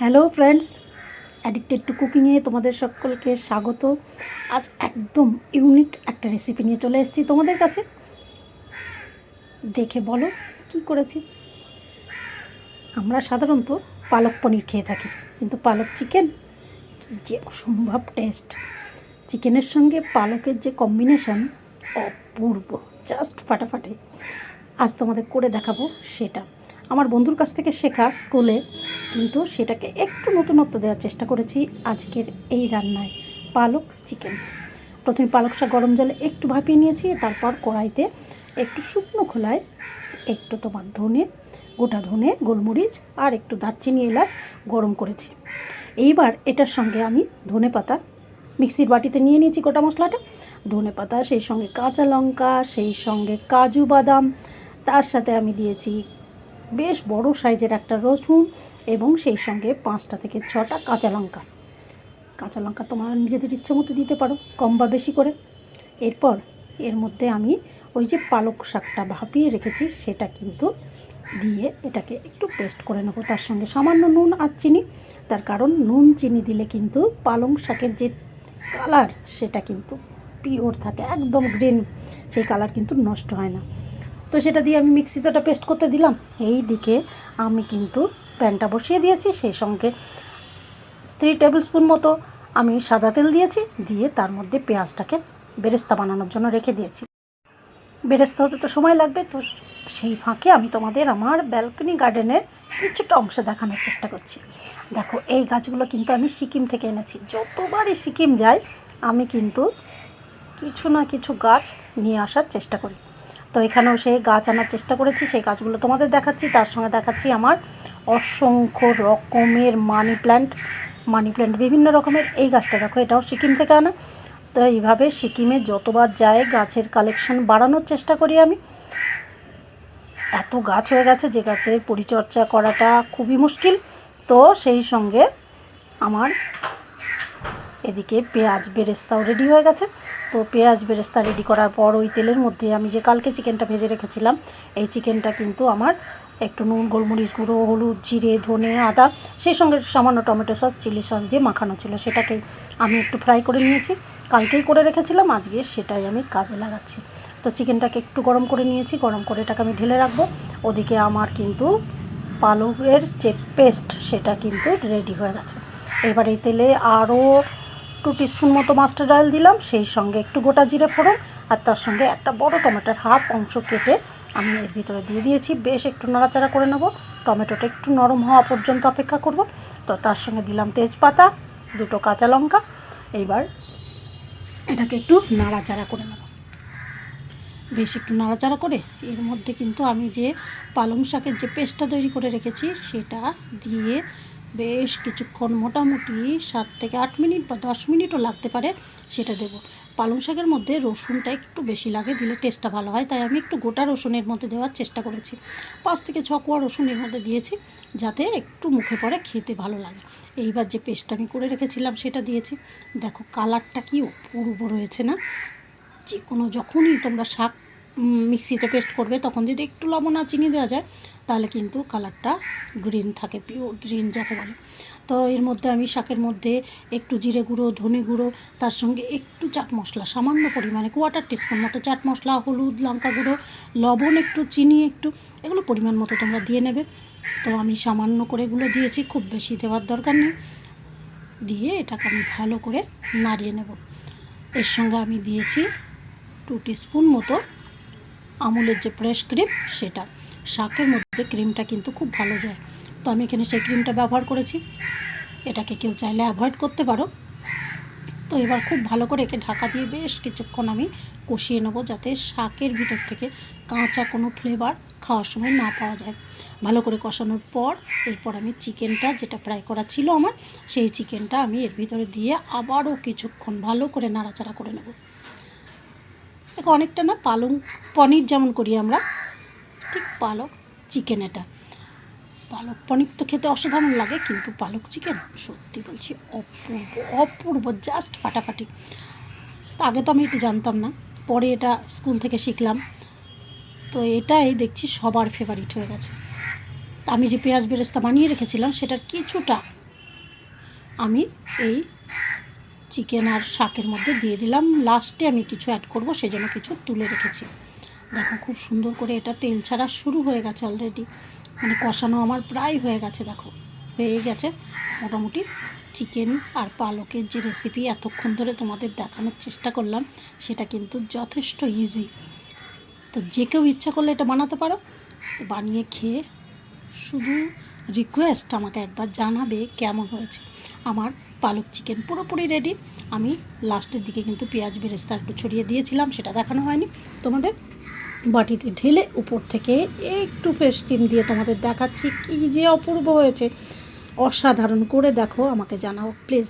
Hello friends addicted to কুকিংয়ে তোমাদের সকলকে স্বাগত। আজ একদম ইউনিক একটা রেসিপি নিয়ে চলে এসেছি তোমাদের কাছে। দেখে বলো কি করেছি। আমরা সাধারণত পালক পনির খেয়ে থাকি, কিন্তু পালক চিকেন যে অসম্ভব টেস্ট চিকেনের সঙ্গে পালকের যে কম্বিনেশন অপূর্ব জাস্ট ফাটাফাটি। আজ তোমাদের করে দেখাবো সেটা। আমার বন্ধুর কাছ থেকে শেখা স্কুলে, কিন্তু সেটাকে একটু নতুনত্ব দেওয়ার চেষ্টা করেছি আজকের এই রান্নায়। পালক চিকেন। প্রথমে পালক শাক গরম জলে একটু ভাপিয়ে নিয়েছি, তারপর কড়াইতে একটু শুকনো খোলায় একটু তোমার ধনে, গোটা ধনে, গোলমরিচ আর একটু দারচিনি এলাচ গরম করেছি। এইবার এটার সঙ্গে আমি ধনে পাতা মিক্সির বাটিতে নিয়ে নিয়েছি গোটা মশলাটা। ধনে পাতা, সেই সঙ্গে কাঁচা লঙ্কা, সেই সঙ্গে কাজু বাদাম, তার সাথে আমি দিয়েছি বেশ বড় সাইজের একটা রসুন এবং সেই সঙ্গে পাঁচটা থেকে ছটা কাঁচা লঙ্কা। কাঁচা লঙ্কা তোমরা নিজেদের ইচ্ছে মতো দিতে পারো, কম বা বেশি করে। এরপর এর মধ্যে আমি ওই যে পালক শাকটা ভাপিয়ে রেখেছি, সেটা কিন্তু দিয়ে এটাকে একটু পেস্ট করে নেব। তার সঙ্গে সামান্য নুন আর চিনি, তার কারণ নুন, চিনি দিলে কিন্তু পালং শাকের যে কালার সেটা কিন্তু পিওর থাকে, একদম গ্রিন সেই কালার কিন্তু নষ্ট হয় না। তো সেটা দিয়ে আমি মিক্সিতে ওটা পেস্ট করতে দিলাম। এই দিকে আমি কিন্তু প্যানটা বসিয়ে দিয়েছি, সেই সঙ্গে থ্রি টেবিল স্পুন মতো আমি সাদা তেল দিয়েছি, দিয়ে তার মধ্যে পেঁয়াজটাকে বেরেস্তা বানানোর জন্য রেখে দিয়েছি। বেরেস্তা হতে তো সময় লাগবে, তো সেই ফাঁকে আমি তোমাদের আমার ব্যালকনি গার্ডেনের কিছুটা অংশ দেখানোর চেষ্টা করছি। দেখো, এই গাছগুলো কিন্তু আমি সিকিম থেকে এনেছি। যতবারই সিকিম যাই, আমি কিন্তু কিছু না কিছু গাছ নিয়ে আসার চেষ্টা করি। তো এখানেও সেই গাছ আনার চেষ্টা করেছি, সেই গাছগুলো তোমাদের দেখাচ্ছি, তার সঙ্গে দেখাচ্ছি আমার অসংখ্য রকমের মানি প্ল্যান্ট মানি প্ল্যান্ট বিভিন্ন রকমের, এই গাছটা দেখো এটাও সিকিম থেকে আনা। তো এইভাবে সিকিমে যতবার যায় গাছের কালেকশন বাড়ানোর চেষ্টা করি আমি। এত গাছ হয়ে গেছে যে গাছের পরিচর্যা করাটা খুবই মুশকিল। তো সেই সঙ্গে আমার এদিকে পেঁয়াজ বেরেস্তাও রেডি হয়ে গেছে। তো পেঁয়াজ বেরেস্তা রেডি করার পর ওই তেলের মধ্যে আমি যে কালকে চিকেনটা ভেজে রেখেছিলাম, এই চিকেনটা কিন্তু আমার একটু নুন, গোলমরিচ গুঁড়ো, হলুদ, জিরে, ধনে, আদা, সেই সঙ্গে সামান্য টমেটো সস চিলি সস দিয়ে মাখানো ছিল। সেটাকে আমি একটু ফ্রাই করে নিয়েছি। কালকেই করে রেখেছিলাম, আজকে সেটাই আমি কাজে লাগাচ্ছি। তো চিকেনটাকে একটু গরম করে নিয়েছি। গরম করে এটাকে আমি ঢেলে রাখব। ওদিকে আমার কিন্তু পালকের যে পেস্ট সেটা কিন্তু রেডি হয়ে গেছে। এবার এই তেলে আরও টু টিস্পুন মতো মাস্টার্ড অয়েল দিলাম, সেই সঙ্গে একটু গোটা জিরে ফোড়ন, আর তার সঙ্গে একটা বড় টমেটোর হাফ অংশ কেটে আমি এর ভিতরে দিয়ে দিয়েছি। বেশ একটু নাড়াচাড়া করে নেব। টমেটোটা একটু নরম হওয়া পর্যন্ত অপেক্ষা করব। তো তার সঙ্গে দিলাম তেজপাতা, দুটো কাঁচা লঙ্কা। এইবার এটাকে একটু নাড়াচাড়া করে নেব। বেশ একটু নাড়াচাড়া করে এর মধ্যে কিন্তু আমি যে পালং শাকের যে পেস্টটা তৈরি করে রেখেছি, সেটা দিয়ে বেশ কিছুক্ষণ মোটামুটি সাত থেকে আট মিনিট বা দশ মিনিটও লাগতে পারে সেটা দেবো। পালং শাকের মধ্যে রসুনটা একটু বেশি লাগে, দিলে টেস্টটা ভালো হয়, তাই আমি একটু গোটা রসুনের মধ্যে দেওয়ার চেষ্টা করেছি। পাঁচ থেকে ছ কোয়া রসুনের মধ্যে দিয়েছি, যাতে একটু মুখে পড়ে খেতে ভালো লাগে। এইবার যে পেস্টটা আমি করে রেখেছিলাম সেটা দিয়েছি। দেখো, কালারটা কি অপূর্ব রয়েছে না? যে কোনো, যখনই তোমরা শাক মিক্সিতে পেস্ট করবে, তখন যদি একটু লবণ আর চিনি দেওয়া যায়, তাহলে কিন্তু কালারটা গ্রিন থাকে পিওর গ্রিন যাকে বলে। তো এর মধ্যে আমি শাকের মধ্যে একটু জিরে গুঁড়ো, ধনে গুঁড়ো, তার সঙ্গে একটু চাট মশলা, সামান্য পরিমাণে কোয়াটার টিস্পুন মতো চাট মশলা, হলুদ, লঙ্কা গুঁড়ো, লবণ একটু, চিনি একটু, এগুলো পরিমাণ মতো তোমরা দিয়ে নেবে। তো আমি সামান্য করে এগুলো দিয়েছি, খুব বেশি দেওয়ার দরকার নেই। দিয়ে এটাকে আমি ভালো করে নাড়িয়ে নেব। এর সঙ্গে আমি দিয়েছি টু টিস্পুন মতো আমুলের যে ফ্রেশ ক্রিম সেটা। শাকের মধ্যে ক্রিমটা কিন্তু খুব ভালো যায়। তো আমি এখানে সেই ক্রিমটা ব্যবহার করেছি। এটাকে কেউ চাইলে অ্যাভয়েড করতে পারো। তো এবার খুব ভালো করে একে ঢাকা দিয়ে বেশ কিছুক্ষণ আমি কষিয়ে নেব যাতে শাকের ভিতর থেকে কাঁচা কোনো ফ্লেভার খাওয়ার সময় না পাওয়া যায়। ভালো করে কষানোর পর এরপর আমি চিকেনটা যেটা ফ্রাই করা ছিল আমার, সেই চিকেনটা আমি এর ভিতরে দিয়ে আবারও কিছুক্ষণ ভালো করে নাড়াচাড়া করে নেব। দেখো, অনেকটা না পালং পনির যেমন করি আমরা, ঠিক পালক চিকেন এটা। পালক পনির তো খেতে অসাধারণ লাগে, কিন্তু পালক চিকেন সত্যি বলছি অপূর্ব অপূর্ব জাস্ট ফাটাফাটি। তা আগে তো আমি একটু জানতাম না, পরে এটা স্কুল থেকে শিখলাম। তো এটাই দেখছি সবার ফেভারিট হয়ে গেছে। আমি যে পেঁয়াজ বেরেস্তা বানিয়ে রেখেছিলাম, সেটার কিছুটা আমি এই চিকেন আর শাকের মধ্যে দিয়ে দিলাম। লাস্টে আমি কিছু অ্যাড করব, সেজন্য কিছু তুলে রেখেছি। দেখো খুব সুন্দর করে এটা তেল ছাড়া শুরু হয়ে গেছে অলরেডি মানে কষানো আমার প্রায় হয়ে গেছে, দেখো। হয়ে গেছে। মোটামুটি চিকেন আর পালকের যে রেসিপি এতক্ষণ ধরে তোমাদের দেখানোর চেষ্টা করলাম, সেটা কিন্তু যথেষ্ট ইজি তো যে কেউ ইচ্ছা করলে এটা বানাতে পারো। বানিয়ে খেয়ে শুধু রিকোয়েস্ট আমাকে একবার জানাবে কেমন হয়েছে। আমার পালক চিকেন পুরোপুরি রেডি আমি লাস্টের দিকে কিন্তু পেঁয়াজ বেরেস্তা একটু ছড়িয়ে দিয়েছিলাম, সেটা দেখানো হয়নি। তোমাদের বাটিতে ঢেলে উপর থেকে একটু ফ্রেশ ক্রিম দিয়ে তোমাদের দেখাচ্ছি কী যে অপূর্ব হয়েছে। অসাধারণ করে দেখো, আমাকে জানাও প্লিজ